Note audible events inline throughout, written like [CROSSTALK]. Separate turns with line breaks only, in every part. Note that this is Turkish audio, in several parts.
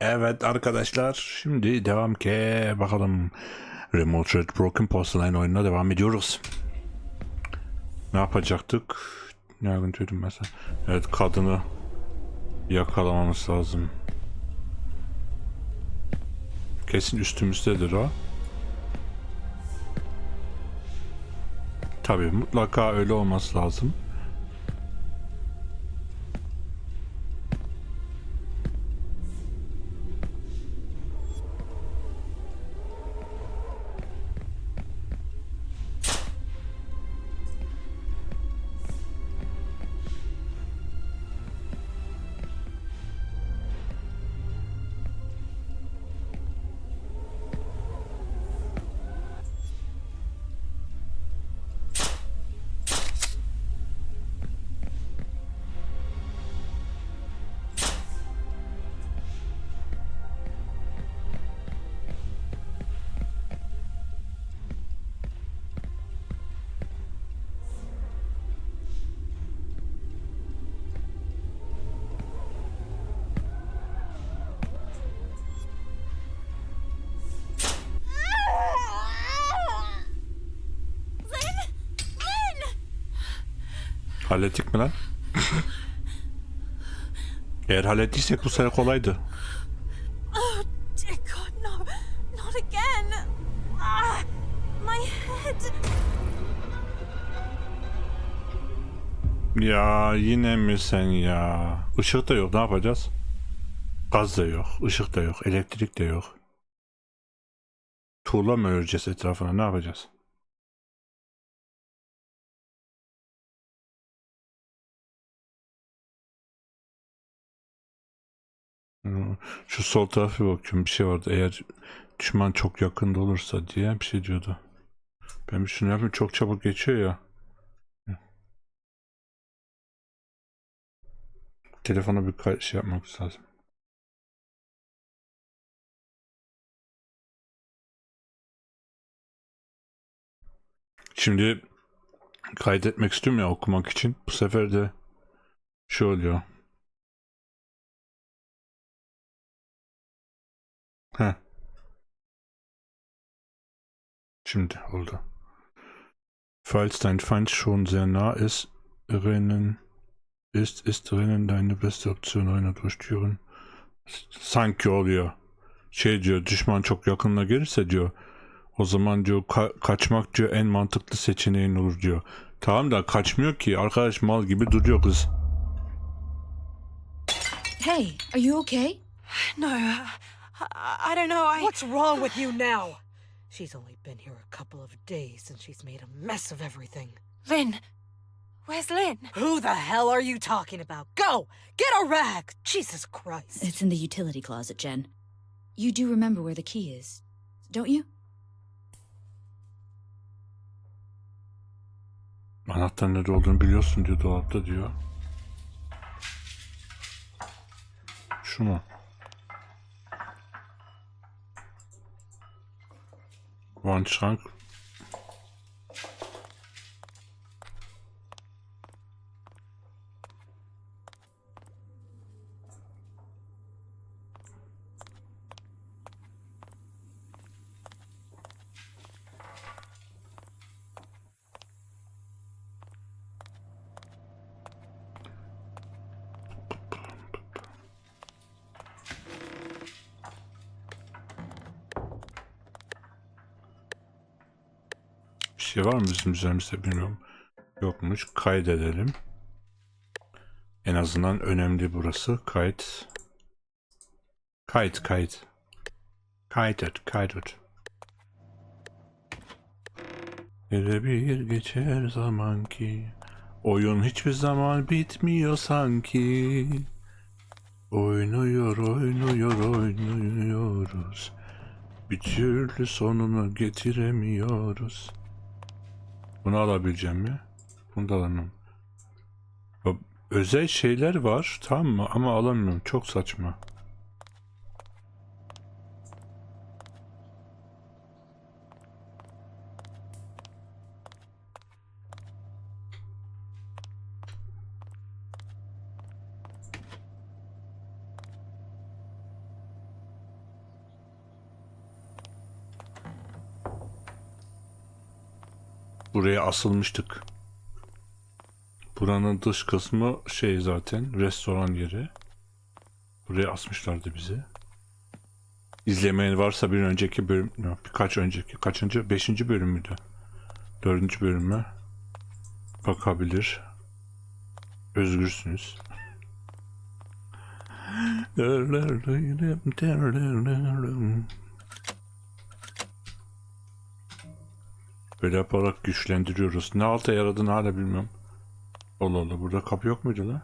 Evet arkadaşlar şimdi devam ki bakalım Remote Red Broken Porcelain oyununa devam ediyoruz. Ne yapacaktık? Ne yapıyordum mesela? Evet kadını yakalamamız lazım. Kesin üstümüzdedir o. Tabii mutlaka öyle olması lazım. Hallettik mi lan? Eğer hallettiysek bu sefer kolaydı.
Dear God, no, not again. Ah, my head.
Ya yine mi sen ya? Işık da yok ne yapacağız? Gaz da yok, ışık da yok, elektrik de yok. Tuğla mı öreceğiz etrafına ne yapacağız? Şu sol tarafa bakıyorum bir şey vardı. Eğer düşman çok yakında olursa diye bir şey diyordu. Ben bir şunu yapayım çok çabuk geçiyor ya. Telefona bir şey yapmak lazım. Şimdi kaydetmek istiyorum ya okumak için. Bu sefer de şey oluyor. Heh. Şimdi oldu. Falls dein Feind schon sehr nah ist, rennen ist, ist rennen deine beste Option oyuna durchführen. Sanki oluyor. Şey diyor düşman çok yakınına gelirse diyor o zaman diyor ka- kaçmak diyor en mantıklı seçeneğin olur diyor. Tamam da kaçmıyor ki arkadaş mal gibi duruyor kız.
Hey, are you okay?
No, I, I don't know. I.
What's wrong with you now? She's only been here a couple of days and she's made a mess of everything.
Lynn. Where's Lynn?
Who the hell are you talking about? Go! Get a rag! Jesus Christ.
It's in the utility closet, Jen. You do remember where the key is, don't you?
Anahtarın nerede olduğunu biliyorsun diyor dolapta diyor. Şu mu? Wandschrank. Bir şey var mı bizim üzerimizde bilmiyorum. Yokmuş. Kaydedelim. En azından önemli burası. Kayıt. Kayıt kayıt. Kaydet kaydet. Hele bir geçer zaman ki Oyun hiçbir zaman bitmiyor sanki Oynuyor oynuyor oynuyoruz Bir türlü sonunu getiremiyoruz Bunu alabileceğim mi? Bunu da alamam. Özel şeyler var tamam mı ama alamıyorum çok saçma. Buraya asılmıştık. Buranın dış kısmı şey zaten restoran yeri. Buraya asmışlardı bizi. İzlemeyen varsa bir önceki bölüm, yok, birkaç önceki, kaçıncı? Beşinci bölüm müydü? Dördüncü bölüme bakabilir. Özgürsünüz. [LAUGHS] Böyle yaparak güçlendiriyoruz. Ne alta yaradığını hala bilmiyorum. Allah Allah burada kapı yok muydu lan?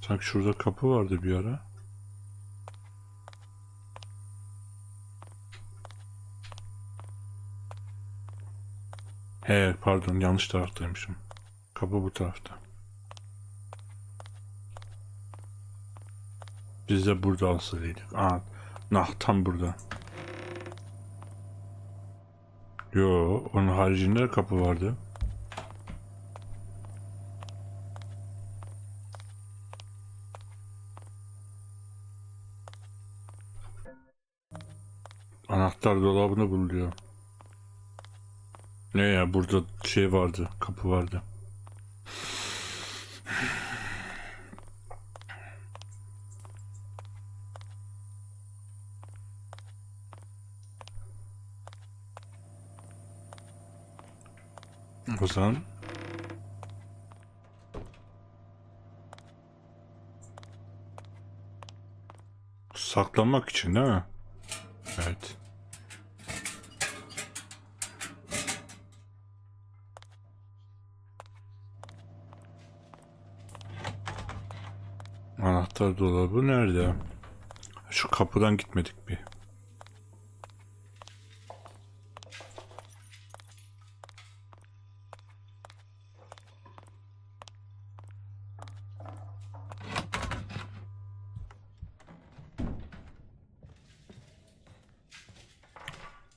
Sanki şurada kapı vardı bir ara. He pardon yanlış taraftaymışım. Kapı bu tarafta. Biz de burada asılıydık. Aa, nah tam burada. Yo, onun haricinde kapı vardı. Anahtar dolabını buluyor. Ne ya burada şey vardı, kapı vardı. O zaman saklanmak için değil mi? Evet. Anahtar dolabı nerede? Şu kapıdan gitmedik bir.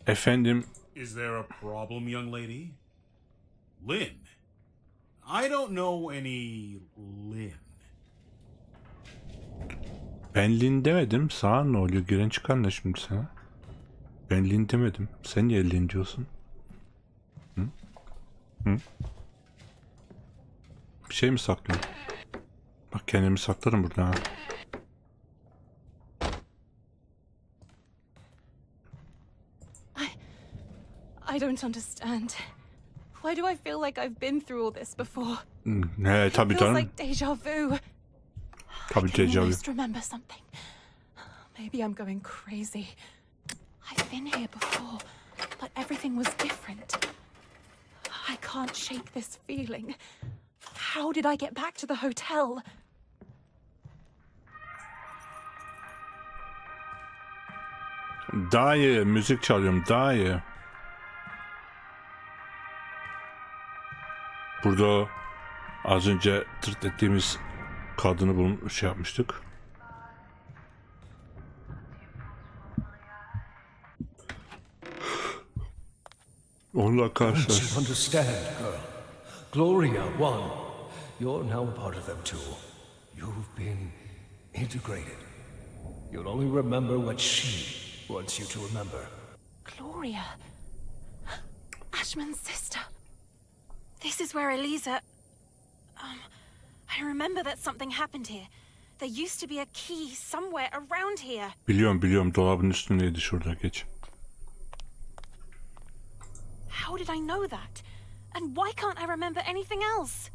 Efendim
Is there a problem, young lady? Lynn. I don't know any Lynn.
ben Lin demedim. Sana ne oluyor? Giren çıkan ne şimdi sana? Ben Lin demedim. Sen niye Lin diyorsun? Hı? Hı? Bir şey mi saklıyorsun? Bak kendimi saklarım burada ha.
Don't understand. Why do I feel like I've been through all this before?
Hmm, He tabii
Feels
canım.
like deja vu.
Tabii
I can
deja vu.
almost remember something. Maybe I'm going crazy. I've been here before, but everything was different. I can't shake this feeling. How did I get back to the hotel?
Daha iyi. Müzik çalıyorum. Daha iyi. Burada az önce tırt ettiğimiz kadını bul şey yapmıştık. Onunla karşılaş.
Gloria won. You're now a part of them too. You've been integrated. You'll only remember what she wants you to remember.
Gloria. Ashman's sister. This is where Eliza. Um, I remember that something happened here. There used to be a key somewhere around here.
Biliyorum biliyorum dolabın üstündeydi şurada geç.
How did I know that? And why can't I remember anything else?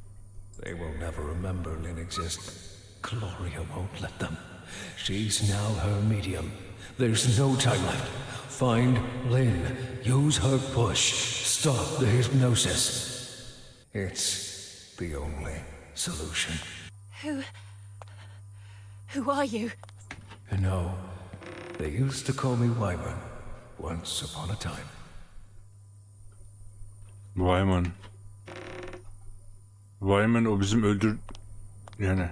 They will never remember Lynn exists. Gloria won't let them. She's now her medium. There's no time left. Find Lynn. Use her push. Stop the hypnosis. It's the only solution.
Who. Who are you?
You know, they used to call me Wyvern once upon a time.
Wyman. Wyman o bizim öldür... Yani...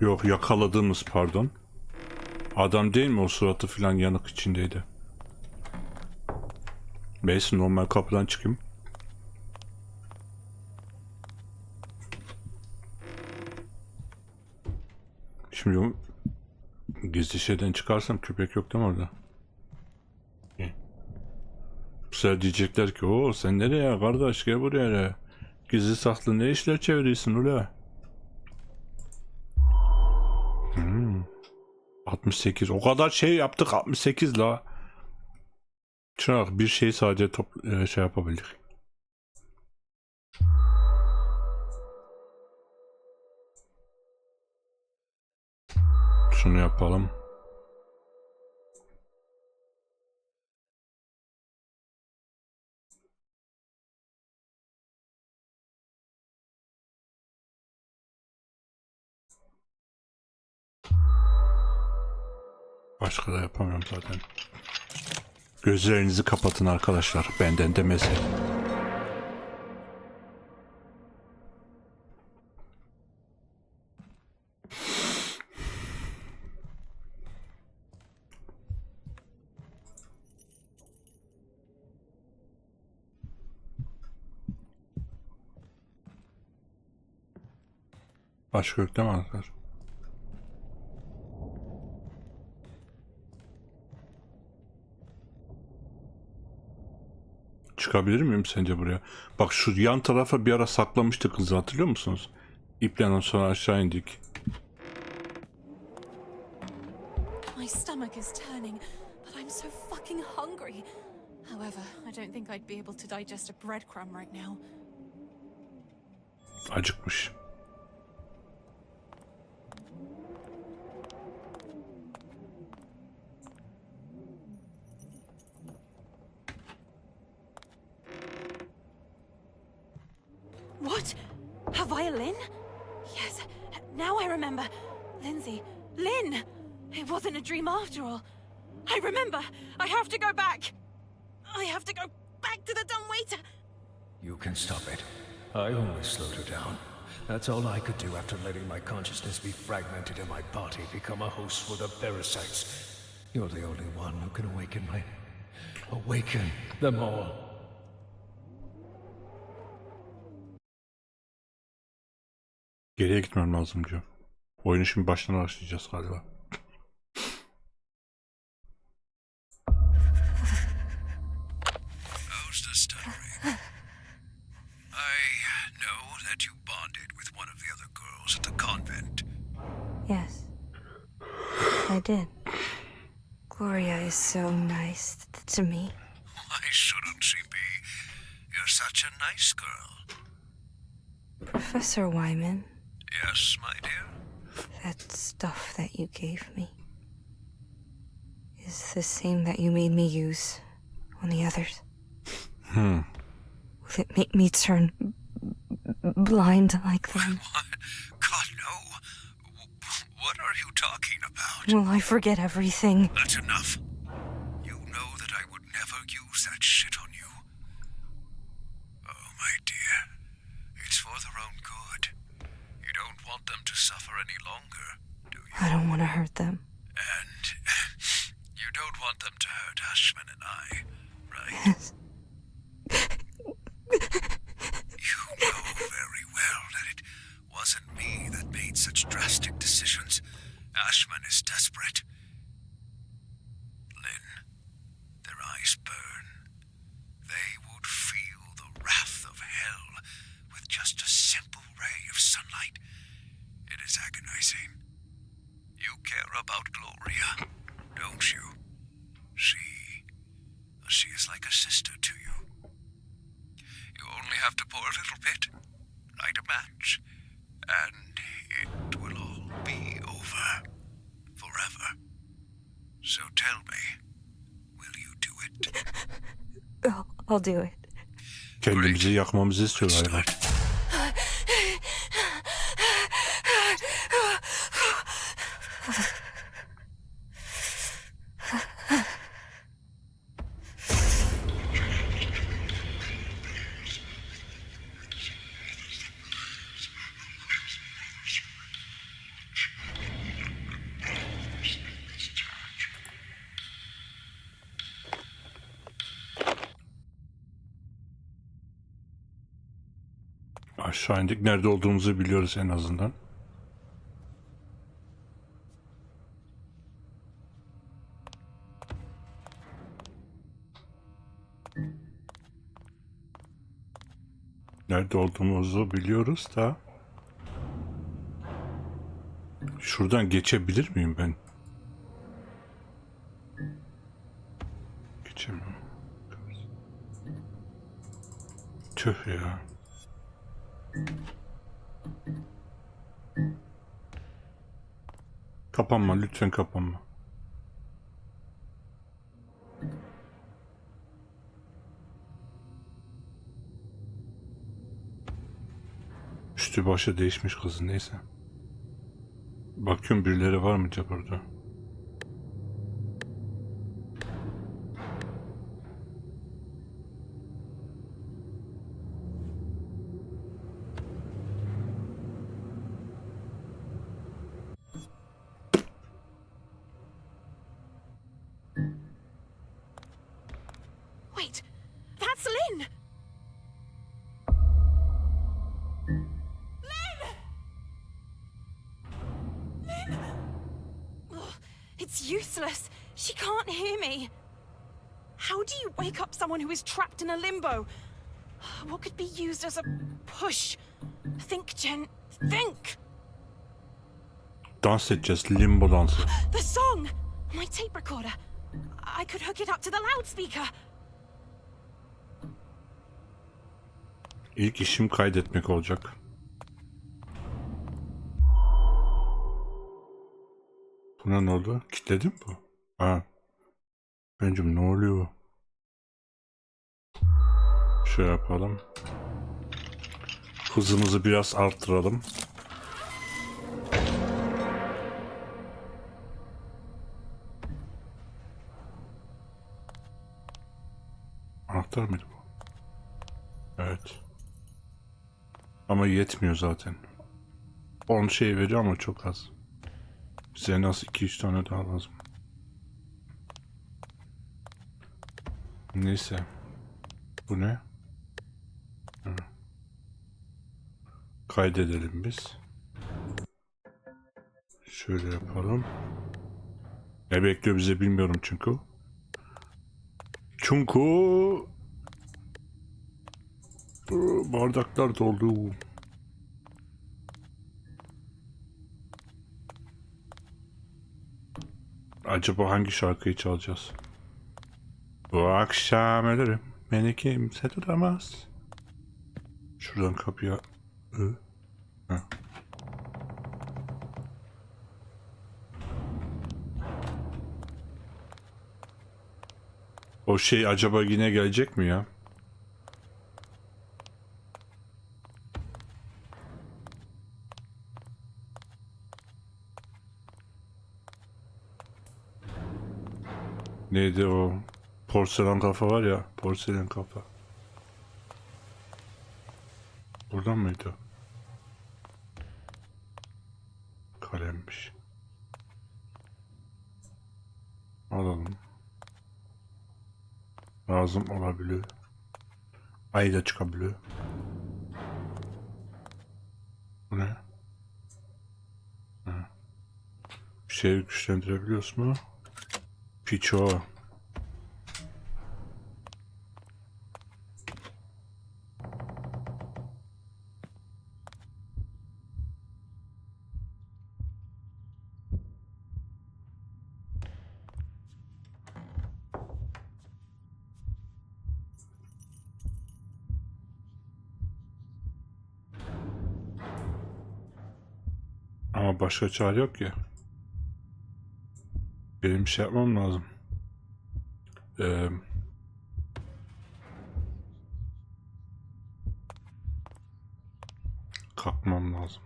Yok yakaladığımız pardon. Adam değil mi o suratı filan yanık içindeydi. Neyse normal kapıdan çıkayım. Şimdi o gizli şeyden çıkarsam köpek yok değil mi orada? İyi. sefer diyecekler ki o sen nereye kardeş gel buraya hele. Gizli saklı ne işler çeviriyorsun ula? Hmm. 68 o kadar şey yaptık 68 la. Bak bir şey sadece top, e, şey yapabildik. Şunu yapalım. Başka da yapamıyorum zaten. Gözlerinizi kapatın arkadaşlar. Benden demesi. Başka yok değil mi arkadaşlar? Çıkabilir miyim sence buraya? Bak şu yan tarafa bir ara saklamıştık kızı hatırlıyor musunuz? İple sonra aşağı indik.
My stomach is turning, but I'm so fucking hungry. However, I don't think I'd be able to digest a breadcrumb right now.
Acıkmış.
Violin? Yes, now I remember. Lindsay. Lynn! It wasn't a dream after all. I remember! I have to go back! I have to go back to the dumb waiter!
You can stop it. I only slowed her down. That's all I could do after letting my consciousness be fragmented and my body become a host for the parasites. You're the only one who can awaken my... Awaken them all.
Geriye gitmem lazım diyor. Oyunu şimdi baştan başlayacağız galiba.
How's the stuttering? I know that you bonded with one of the other girls at the convent.
Yes, I did. Gloria is so nice to me.
Why shouldn't she be? You're such a nice girl.
Professor Wyman,
Yes, my dear?
that stuff that you gave me is the same that you made me use on the others.
Hmm.
Will it make me turn b- b- blind like them?
What? God, no. W- What are you talking about?
Will I forget everything?
That's enough. You know that I would never use that shit on you. Oh, my dear. It's for their own good. You don't want them to suffer any longer, do you?
I don't want to hurt them.
And [LAUGHS] you don't want them to hurt Ashman and I, right?
Yes.
You know very well that it wasn't me that made such drastic decisions. Ashman is desperate. Lynn, their eyes burn. They would feel the wrath of hell with just a simple ray of sunlight. It is agonizing. You care about Gloria, don't you? She. She is like a sister to you. You only have to pour a little bit, light a match, and it will all be over. Forever. So tell me, will you do it? [LAUGHS]
I'll, I'll do it.
Kendimizi yakmamızı istiyor Aşağı indik. Nerede olduğumuzu biliyoruz en azından. Nerede olduğumuzu biliyoruz da. Şuradan geçebilir miyim ben? Geçemem. Tüh ya. Kapanma lütfen kapanma. Üstü başı değişmiş kızın neyse. Bakıyorum birileri var mı burada?
It's useless. She can't hear me. How do you wake up someone who is trapped in a limbo? What could be used as a push? Think, Jen. Think!
Dans just limbo dansı.
The song! My tape recorder. I could hook it up to the loudspeaker.
İlk işim kaydetmek olacak. Buna ne oldu? Kitledim bu. Ha. Bencim ne oluyor? Şöyle yapalım. Hızımızı biraz arttıralım. Anahtar mıydı bu? Evet. Ama yetmiyor zaten. 10 şey veriyor ama çok az. Bize nasıl 2-3 tane daha lazım. Neyse. Bu ne? Hı. Kaydedelim biz. Şöyle yapalım. Ne bekliyor bize bilmiyorum çünkü. Çünkü Bardaklar doldu. Acaba hangi şarkıyı çalacağız? Bu akşam ölürüm. Beni kimse tutamaz. Şuradan kapıya... Heh. O şey acaba yine gelecek mi ya? Neydi o? Porselen kafa var ya. Porselen kafa. Buradan mıydı? Kalemmiş. Alalım. Lazım olabilir. Ay da çıkabilir. Bu ne? Ha. Bir şeyi güçlendirebiliyoruz mu? Piço. Ama başka çare yok ya. Benim şey yapmam lazım. Ee, kalkmam lazım.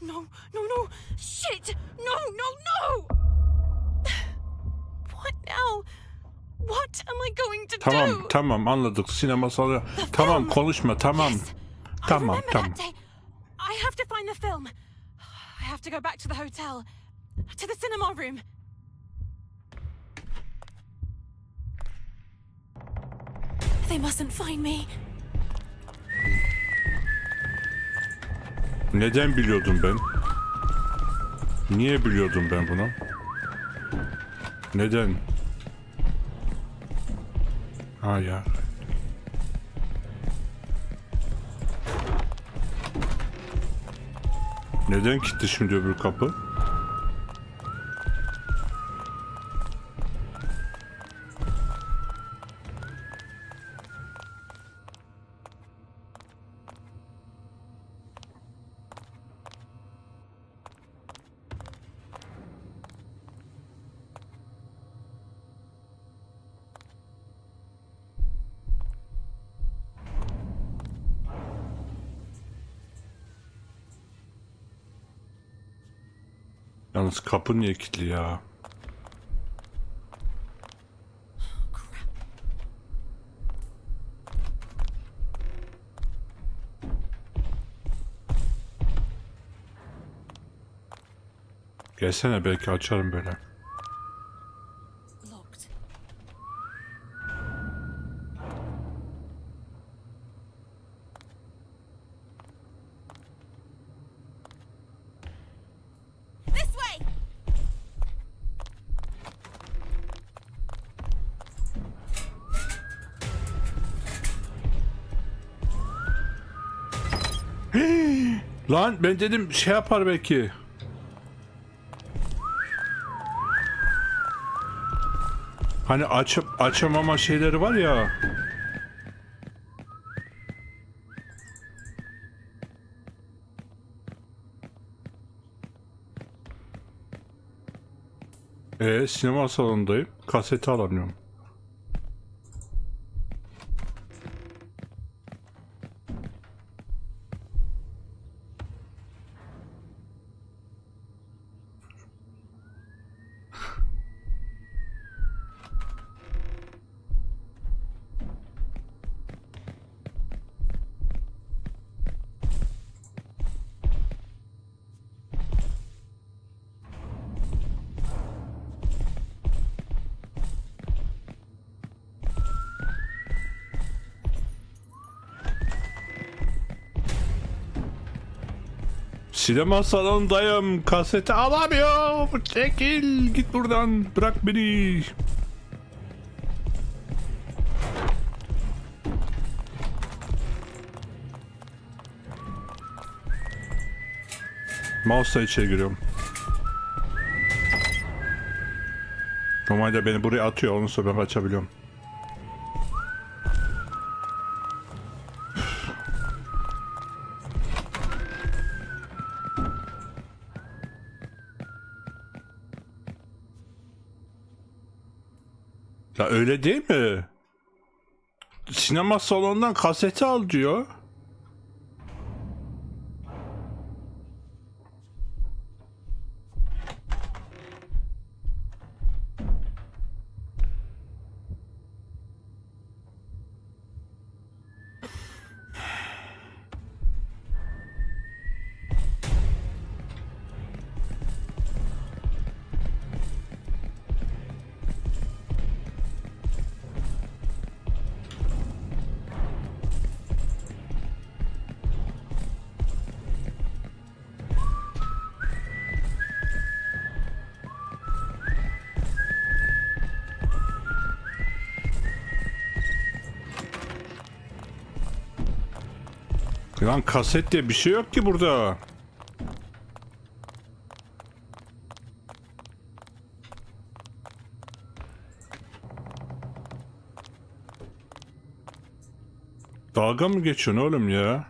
No, no, no! Shit! No, no, no! What now? What am I going to
Tamam anladık. Sinema salonu. Tamam konuşma tamam. Tamam tamam.
I have to find the film. I have to go back to the hotel, to the cinema room. They mustn't find me.
Neden biliyordum ben? Niye biliyordum ben bunu? Neden? Ha ya. Neden kilitli şimdi öbür kapı? Yalnız kapı niye kilitli ya? Gelsene belki açarım böyle. Lan ben dedim şey yapar belki. Hani açıp açamama şeyleri var ya. E sinema salonundayım. Kaseti alamıyorum. Sinema salonundayım. Kaseti alamıyorum. Çekil. Git buradan. Bırak beni. Mouse'la içeri giriyorum. Normalde beni buraya atıyor. Onu sonra ben açabiliyorum. Ya öyle değil mi? Sinema salonundan kaseti al diyor. Lan kaset diye bir şey yok ki burada. Dalga mı geçiyorsun oğlum ya?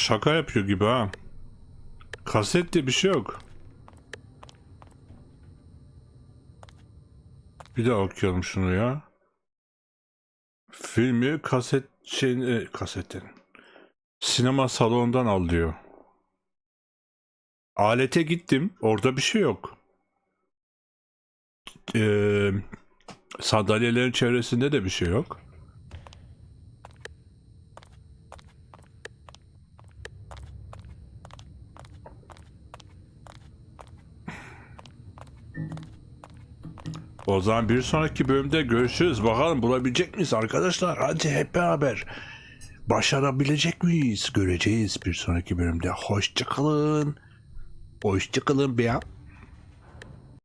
Şaka yapıyor gibi ha. Kaset diye bir şey yok. Bir daha okuyalım şunu ya. Filmi kaset şeyini kasetin. Sinema salonundan al diyor. Alete gittim. Orada bir şey yok. Ee, sandalyelerin çevresinde de bir şey yok. O zaman bir sonraki bölümde görüşürüz. Bakalım bulabilecek miyiz arkadaşlar? Hadi hep beraber. Başarabilecek miyiz? Göreceğiz bir sonraki bölümde. Hoşçakalın. Hoşçakalın be ya.